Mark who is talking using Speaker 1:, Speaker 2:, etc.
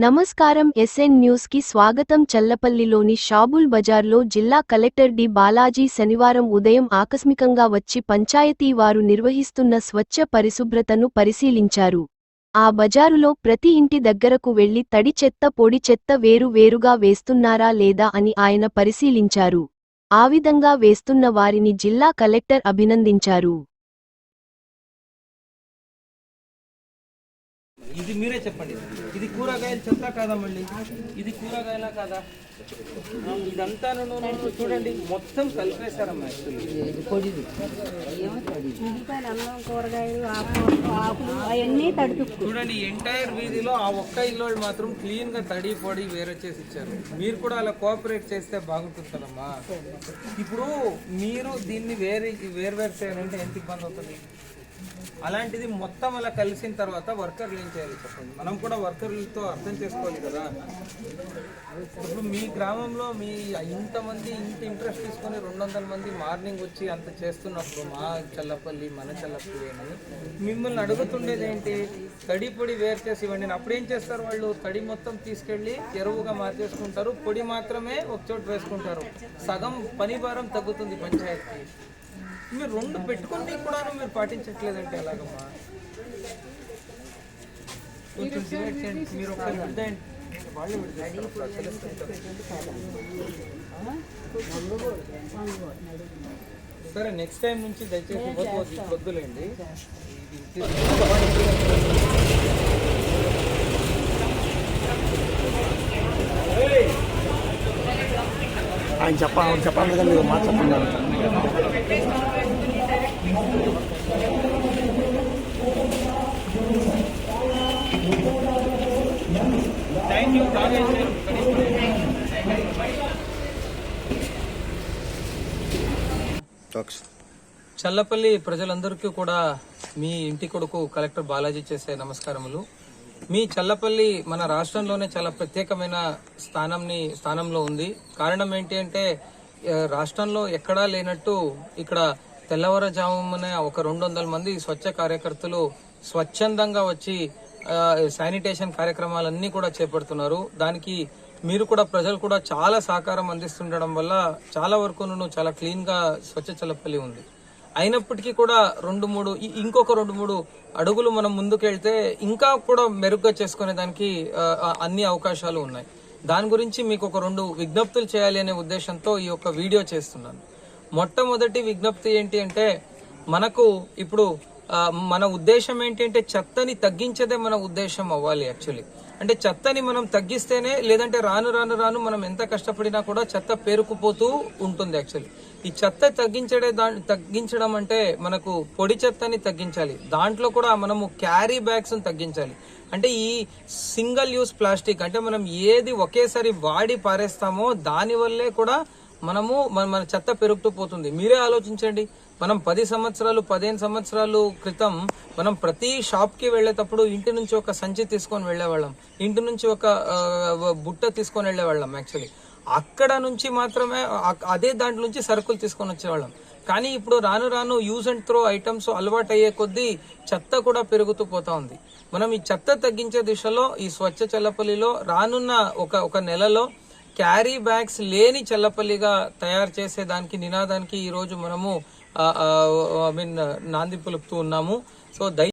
Speaker 1: నమస్కారం ఎస్ఎన్ న్యూస్కి స్వాగతం. చల్లపల్లిలోని షాబుల్ బజార్లో జిల్లా కలెక్టర్ డి. బాలాజీ శనివారం ఉదయం ఆకస్మికంగా వచ్చి పంచాయతీ వారు నిర్వహిస్తున్న స్వచ్ఛ పరిశుభ్రతను పరిశీలించారు. ఆ బజారులో ప్రతి ఇంటి దగ్గరకు వెళ్ళి తడి చెత్త పొడి చెత్త వేరు వేరుగా వేస్తున్నారా లేదా అని ఆయన పరిశీలించారు. ఆ విధంగా వేస్తున్న వారిని జిల్లా కలెక్టర్ అభినందించారు.
Speaker 2: ఇది మీరే చెప్పండి. ఇది కూరగాయల చెత్త కాదా మళ్ళీ? ఇది కూరగాయల కాదా? ఇదంతా చూడండి మొత్తం కలిపేశారమ్మా చూడండి ఎంటైర్ వీధిలో ఆ ఒక్క ఇల్లు మాత్రం క్లీన్గా తడి పొడి వేరే చేసి ఇచ్చారు. మీరు కూడా అలా కోఆపరేట్ చేస్తే బాగుంటుంది కదమ్మా ఇప్పుడు మీరు దీన్ని వేరే వేరు వేరు చేయాలంటే ఎంత ఇబ్బంది అవుతుంది? అలాంటిది మొత్తం అలా కలిసిన తర్వాత వర్కర్లు ఏం చేయాలి చెప్పండి? మనం కూడా వర్కర్లతో అర్థం చేసుకోవాలి కదా. ఇప్పుడు మీ గ్రామంలో మీ ఇంతమంది ఇంత ఇంట్రెస్ట్ తీసుకొని రెండు వందల మంది మార్నింగ్ వచ్చి అంత చేస్తున్నప్పుడు మా చల్లపల్లి మన చల్లపల్లి అని మిమ్మల్ని అడుగుతుండేది ఏంటి? తడి పొడి వేరు చేసి ఇవ్వండి. అప్పుడు ఏం చేస్తారు వాళ్ళు? తడి మొత్తం తీసుకెళ్ళి ఎరువుగా మార్చేసుకుంటారు. పొడి మాత్రమే ఒక చోట వేసుకుంటారు. సగం పని భారం తగ్గుతుంది పంచాయతీకి. మీరు రెండు పెట్టుకొని కూడా మీరు పాటించట్లేదంటే ఎలాగమ్మా? కొంచెం డివైడ్ చేయండి మీరు ఒకసారి వాళ్ళు. సరే నెక్స్ట్ టైం నుంచి దయచేసి వద్దు వద్దులేండి.
Speaker 3: ఆయన చెప్ప ఆయన చెప్పాలి కదా మీరు మాట చెప్పండి
Speaker 2: థ్యాంక్ యూ బాగా చల్లపల్లి ప్రజలందరికీ కూడా మీ ఇంటి కొడుకు కలెక్టర్ బాలాజీ చేసే నమస్కారములు. మీ చల్లపల్లి మన రాష్ట్రంలోనే చాలా ప్రత్యేకమైన స్థానంని స్థానంలో ఉంది. కారణం ఏంటి అంటే రాష్ట్రంలో ఎక్కడా లేనట్టు ఇక్కడ తెల్లవారుజామునే ఒక రెండు వందల మంది స్వచ్ఛ కార్యకర్తలు స్వచ్ఛందంగా వచ్చి శానిటేషన్ కార్యక్రమాలన్నీ కూడా చేపడుతున్నారు. దానికి మీరు కూడా ప్రజలు కూడా చాలా సహకారం అందిస్తుండడం వల్ల చాలా వరకు చాలా క్లీన్గా స్వచ్ఛ చలపల్లి ఉంది. అయినప్పటికీ కూడా రెండు మూడు ఇంకొక రెండు మూడు అడుగులు మనం ముందుకెళ్తే ఇంకా కూడా మెరుగ్గా చేసుకునే దానికి అన్ని అవకాశాలు ఉన్నాయి. దాని గురించి మీకు ఒక రెండు విజ్ఞప్తులు చేయాలి అనే ఉద్దేశంతో ఈ యొక్క వీడియో చేస్తున్నాను. మొట్టమొదటి విజ్ఞప్తి ఏంటి అంటే మనకు ఇప్పుడు మన ఉద్దేశం ఏంటి అంటే చెత్తని తగ్గించేదే మన ఉద్దేశం అవ్వాలి యాక్చువల్లీ అంటే చెత్తని మనం తగ్గిస్తేనే లేదంటే రాను రాను రాను మనం ఎంత కష్టపడినా కూడా చెత్త పేరుకుపోతూ ఉంటుంది యాక్చువల్లీ ఈ చెత్త తగ్గించడే దా తగ్గించడం అంటే మనకు పొడి చెత్తని తగ్గించాలి. దాంట్లో కూడా మనము క్యారీ బ్యాగ్స్ని తగ్గించాలి. అంటే ఈ సింగిల్ యూస్ ప్లాస్టిక్ అంటే మనం ఏది ఒకేసారి వాడి పారేస్తామో దాని వల్లే కూడా మనము మన మన చెత్త పెరుగుతూ పోతుంది. మీరే ఆలోచించండి. మనం పది సంవత్సరాలు పదిహేను సంవత్సరాలు క్రితం మనం ప్రతి షాప్కి వెళ్ళేటప్పుడు ఇంటి నుంచి ఒక సంచి తీసుకొని వెళ్ళేవాళ్ళం. ఇంటి నుంచి ఒక బుట్ట తీసుకొని వెళ్ళేవాళ్ళం యాక్చువల్లీ అక్కడ నుంచి మాత్రమే అదే దాంట్లో నుంచి సరుకులు తీసుకొని వచ్చేవాళ్ళం. కానీ ఇప్పుడు రాను రాను యూజ్ అండ్ త్రో ఐటమ్స్ అలవాటు అయ్యే కొద్దీ చెత్త కూడా పెరుగుతూ పోతా ఉంది. మనం ఈ చెత్త తగ్గించే దిశలో ఈ స్వచ్ఛ చల్లపల్లిలో రానున్న ఒక ఒక నెలలో క్యారీ బ్యాగ్స్ లేని చల్లపల్లిగా తయారు చేసే దానికి నినాదానికి ఈరోజు మనము ఐ మీన్ నాంది పులుపుతూ ఉన్నాము. సో దయ